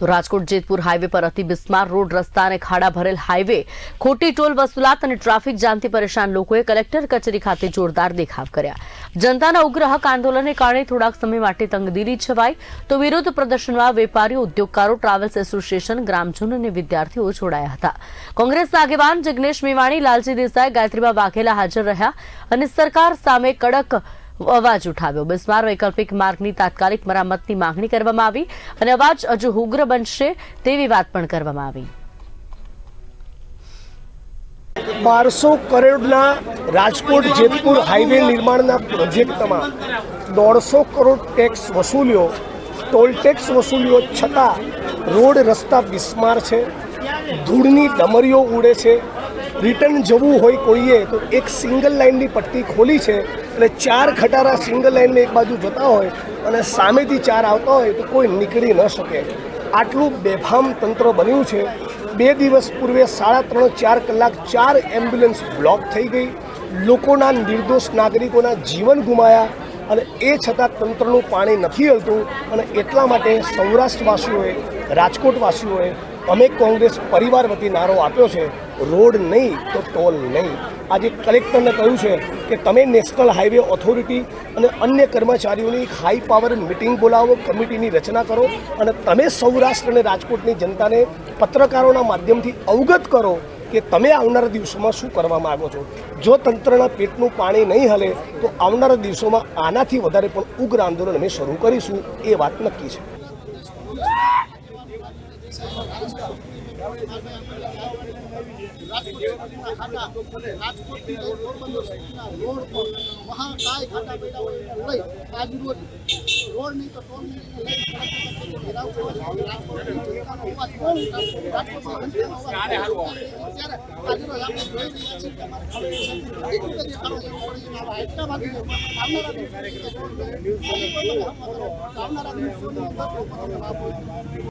તો રાજકોટ જેતપુર હાઈવે પર અતિ બિસ્માર રોડ રસ્તા અને ખાડા ભરેલ હાઈવે, ખોટી ટોલ વસૂલાત અને ટ્રાફિક જામથી પરેશાન લોકોએ કલેક્ટર કચેરી ખાતે જોરદાર દેખાવ કર્યા. જનતાના ઉગ્ર આંદોલનને કારણે થોડાક સમય માટે તંગદીલી છવાઈ, તો વિરોધ પ્રદર્શનમાં વેપારીઓ, ઉદ્યોગકારો, ટ્રાવેલ્સ એસોસિએશન, ગ્રામજનો અને વિદ્યાર્થીઓ જોડાયા હતા. કોંગ્રેસના આગેવાન જિગ્નેશ મેવાણી, લાલજી દેસાઈ ગાયત્રીબા વાઘેલા હાજર રહ્યા અને સરકાર સામે કડક અવાજ ઉઠાવ્યો. બિસ્માર વૈકલ્પિક માર્ગની તાત્કાલિક મરામતની માંગણી કરવામાં આવી અને અવાજ હજુ ઉગ્ર બનશે તેવી વાત પણ કરવામાં આવી. બારસો કરોડના રાજકોટ જેતપુર હાઈવે નિર્માણના પ્રોજેક્ટમાં દોઢસો કરોડ ટેક્સ વસૂલ્યો. ટોલ ટેક્સ વસૂલ્યો છતાં રોડ રસ્તા બિસ્માર છે. ધૂળની ડમરીઓ ઉડે છે. રિટર્ન જવું હોય કોઈએ, તો એક સિંગલ લાઇનની પટ્ટી ખોલી છે એટલે ચાર ખટારા સિંગલ લાઇનને એક બાજુ જતા હોય અને સામેથી ચાર આવતા હોય તો કોઈ નીકળી ન શકે. આટલું બેફામ તંત્ર બન્યું છે. બે દિવસ પૂર્વે સાડા ત્રણ, ચાર કલાક ચાર એમ્બ્યુલન્સ બ્લોક થઈ ગઈ. લોકોના નિર્દોષ નાગરિકોના જીવન ગુમાયા અને એ છતાં તંત્રનું પાણી નથી હલતું અને એટલા માટે સૌરાષ્ટ્રવાસીઓએ, રાજકોટવાસીઓએ અમે કોંગ્રેસ પરિવાર વતી નારો આપ્યો છે, રોડ નહીં તો ટોલ નહીં. આજે કલેક્ટરને કહ્યું છે કે તમે નેશનલ હાઈવે ઓથોરિટી અને અન્ય કર્મચારીઓની હાઈ પાવર મિટિંગ બોલાવો, કમિટીની રચના કરો અને તમે સૌરાષ્ટ્ર અને રાજકોટની જનતાને પત્રકારોના માધ્યમથી અવગત કરો કે તમે આવનારા દિવસોમાં શું કરવા માગો છો. જો તંત્રના પેટનું પાણી નહીં હલે, તો આવનારા દિવસોમાં આનાથી વધારે પણ ઉગ્ર આંદોલન અમે શરૂ કરીશું, એ વાત નક્કી છે. રોડ નહીં તો ટોલ આવનારા દિવસોની